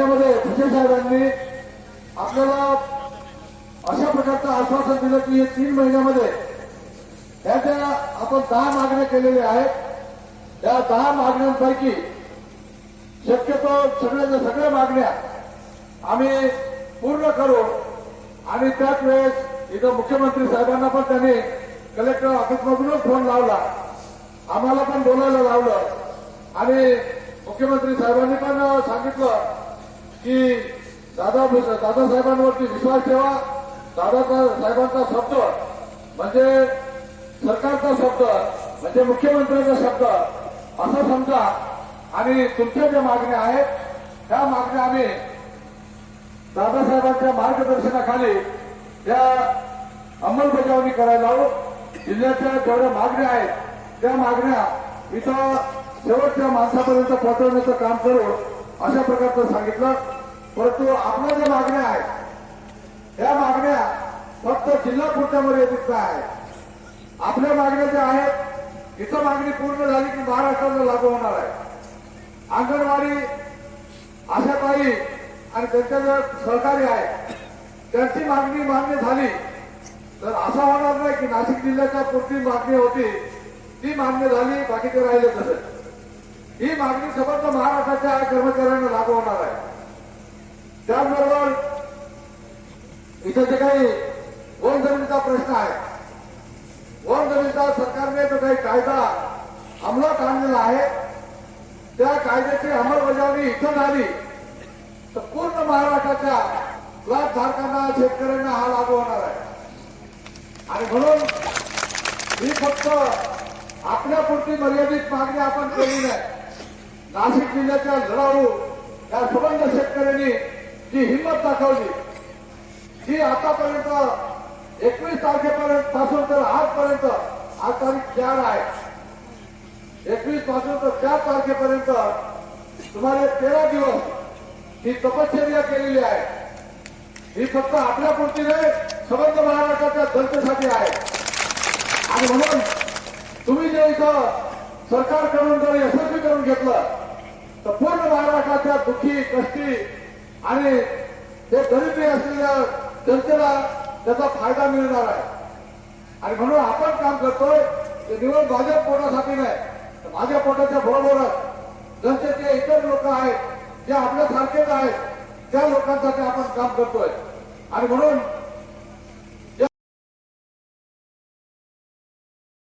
त्याच्यामध्ये भुसे साहेबांनी आपल्याला अशा प्रकारचं आश्वासन दिलं की तीन महिन्यामध्ये त्याच्या आपण दहा मागण्या केलेल्या आहेत. त्या दहा मागण्यांपैकी शक्यतो सगळ्याच्या सगळ्या मागण्या आम्ही पूर्ण करू आणि त्याच वेळेस इथं मुख्यमंत्री साहेबांना पण त्यांनी कलेक्टर ऑफिसमधूनच फोन लावला. आम्हाला पण बोलायला लावलं. आणि मुख्यमंत्री साहेबांनी पण सांगितलं की दादा दादासाहेबांवरती विश्वास ठेवा. दादा साहेबांचा शब्द म्हणजे सरकारचा शब्द म्हणजे मुख्यमंत्र्यांचा शब्द असं समजा. आणि तुमच्या ज्या मागण्या आहेत त्या मागण्या आम्ही दादासाहेबांच्या मार्गदर्शनाखाली त्या अंमलबजावणी करायला लावू. जिल्ह्याच्या जेवढ्या मागण्या आहेत त्या मागण्या इथं शेवटच्या माणसापर्यंत पोहोचवण्याचं काम करू. अशा प्रकारचं सांगितलं. परंतु आपल्या ज्या मागण्या आहेत त्या मागण्या फक्त जिल्हा पुरत्या मर्यादित आहे आपल्या मागण्या ज्या आहेत इथं मागणी पूर्ण झाली की महाराष्ट्राला लागू होणार आहे. अंगणवाडी आशाताई आणि त्यांच्या जर सहकारी आहे त्यांची मागणी मान्य झाली. तर असं होणार नाही की नाशिक जिल्ह्याच्या पुरती मागणी होती ती मान्य झाली बाकीचे राहिले तसं. ही मागणी समर्थ महाराष्ट्राच्या कर्मचाऱ्यांना लागू होणार आहे. त्याचबरोबर इथं जे काही वन जमिनीचा प्रश्न आहे वन जमिनीचा सरकारने जो काही कायदा अंमलात आणलेला आहे त्या कायद्याची अंमलबजावणी इथं झाली तर पूर्ण महाराष्ट्राच्या प्लॉट धारकांना शेतकऱ्यांना हा लागू होणार आहे. आणि म्हणून ही फक्त आपल्यापुरती मर्यादित मागणी आपण केली नाही. नाशिक जिल्ह्याच्या लढाऊ या सुबंध शेतकऱ्यांनी जी हिंमत दाखवली जी आतापर्यंत एकवीस तारखेपर्यंत पासून तर आजपर्यंत आज तारीख चार आहे. एकवीसपासून तर चार तारखेपर्यंत सुमारे तेरा दिवस ही तपश्चर्या केलेली आहे. ही फक्त आपल्या पुरतीने संबंध महाराष्ट्राच्या जनतेसाठी आहे. आणि म्हणून तुम्ही जे इथं सरकारकडून जर यशस्वी करून घेतलं तर पूर्ण महाराष्ट्राच्या दुःखी कष्टी आणि ते गरिबी असलेल्या जनतेला त्याचा फायदा मिळणार आहे. आणि म्हणून आपण काम करतोय ते निवड माझ्या पोटासाठी नाही तर माझ्या पोटाच्या बरोबरच. जनतेचे इतर लोक आहेत जे आपल्यासारखेच आहेत त्या लोकांसाठी आपण काम करतोय. आणि म्हणून